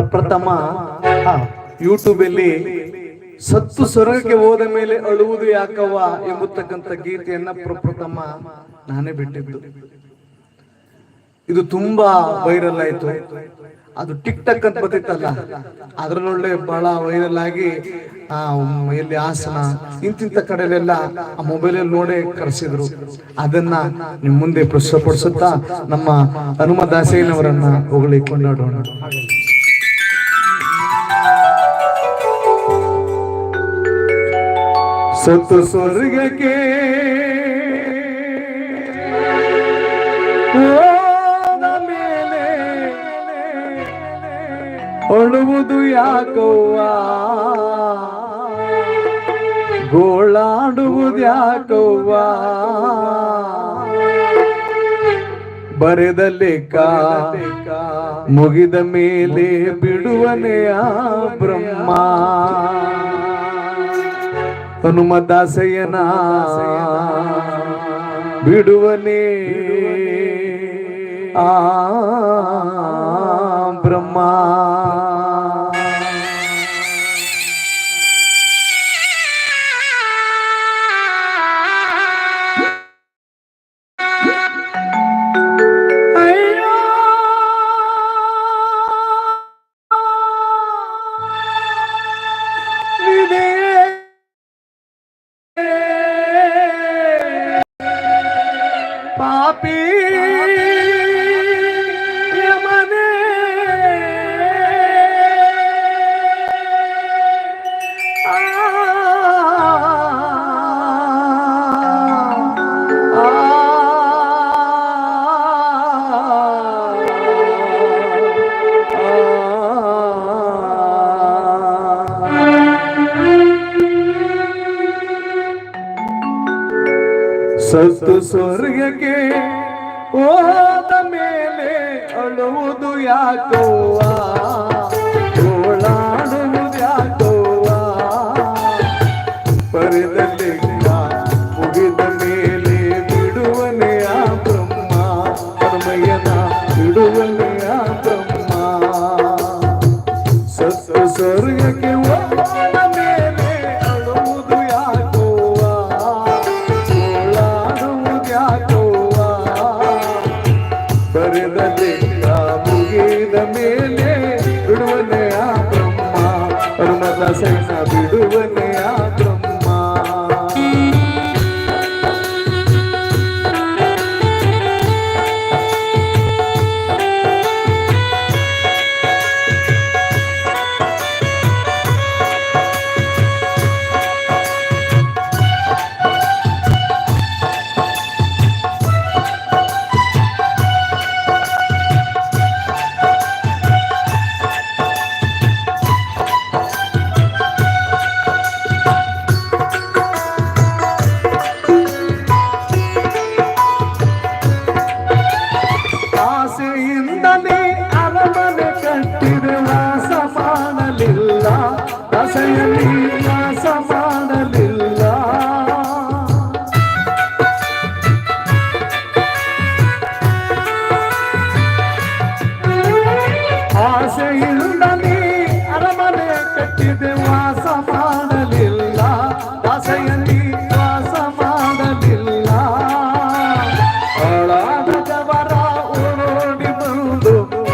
ಪ್ರಪ್ರಥಮ ಯೂಟ್ಯೂಬ್ ಅಲ್ಲಿ ಸತ್ತು ಸ್ವರ್ಗಕ್ಕೆ ಹೋದ ಮೇಲೆ ಅಳುವುದು ಯಾಕವ್ವ ಎಂಬತಕ್ಕಂಥ ಗೀತೆಯನ್ನ ಪ್ರಪ್ರಥಮ ನಾನೇ ಬಿಟ್ಟಿದ್ದು. ಇದು ತುಂಬಾ ವೈರಲ್ ಆಯ್ತು. ಅದು ಟಿಕ್ ಟಕ್ ಅಂತ ಬರ್ತಿತ್ತಲ್ಲ, ಅದ್ರಲ್ಲೊಳ್ಳೆ ಬಹಳ ವೈರಲ್ ಆಗಿ, ಆ, ಎಲ್ಲಿ ಹಾಸನ, ಇಂತಿಂತ ಕಡೆಲೆಲ್ಲ ಆ ಮೊಬೈಲ್ ಅಲ್ಲಿ ನೋಡಿ ಕರೆಸಿದ್ರು. ಅದನ್ನ ನಿಮ್ ಮುಂದೆ ಪ್ರಸ್ತುತಪಡಿಸುತ್ತಾ ನಮ್ಮ ಹನುಮ ದಾಸೇನವರನ್ನ ಹೊಗಳಿ ಕೊಂಡಾಡೋಣ ಸತ್ತು ಸ್ವರ್ಗಕ್ಕೆ ಮೇಲೆ. ಅಳುವುದು ಯಾಕವ್ವ? ಗೋಳಾಡುವುದು ಯಾಕವ್ವ? ಬರೆದಲ್ಲಿ ಮುಗಿದ ಮೇಲೆ ಬಿಡುವನೆಯ ಬ್ರಹ್ಮ? ಹನುಮದಾಸಯ್ಯನ ಬಿಡುವನೇ ಆ ಬ್ರಹ್ಮ ಅಯ್ಯೋ ಸತ್ತು ಸ್ವರ್ಗಕ್ಕೆ ಹೋದ ಮೇಲೆ ಅಳುವುದು ಯಾಕೋವ ಓಳಾಡುವುದು ಯಾಕೋವ ಪರಿದಲ್ಲಿ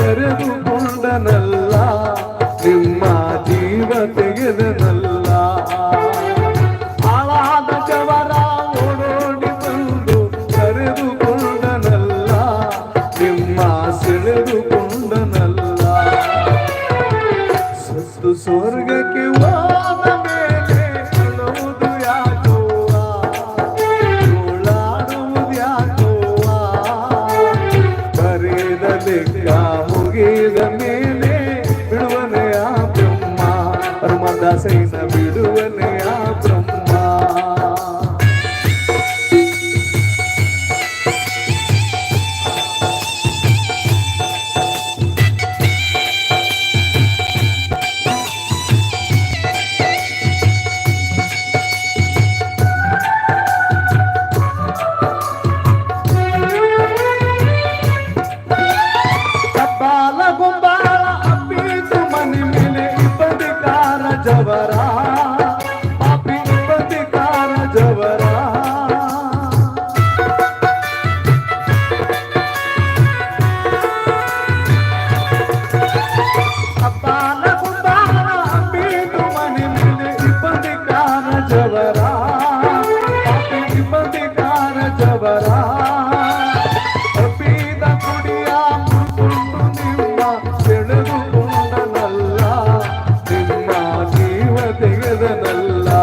ಬಂದು ಕರೆದುಕೊಂಡನಲ್ಲ ನಿಮ್ಮ ಜೀವ ತೆಗೆದನಲ್ಲ. ಹಾಳಾದವರ ಓಡೋಡಿ ಬಂದು ಕರೆದುಕೊಂಡನಲ್ಲ ನಿಮ್ಮ ಸೆಳೆದುಕೊಂಡನಲ್ಲ. ಸತ್ತು ಸ್ವರ್ಗಕ್ಕೆ ಪರಮದಾಸೈನ ಬಿಡುವನೆಯ dabara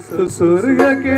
सुर्ग के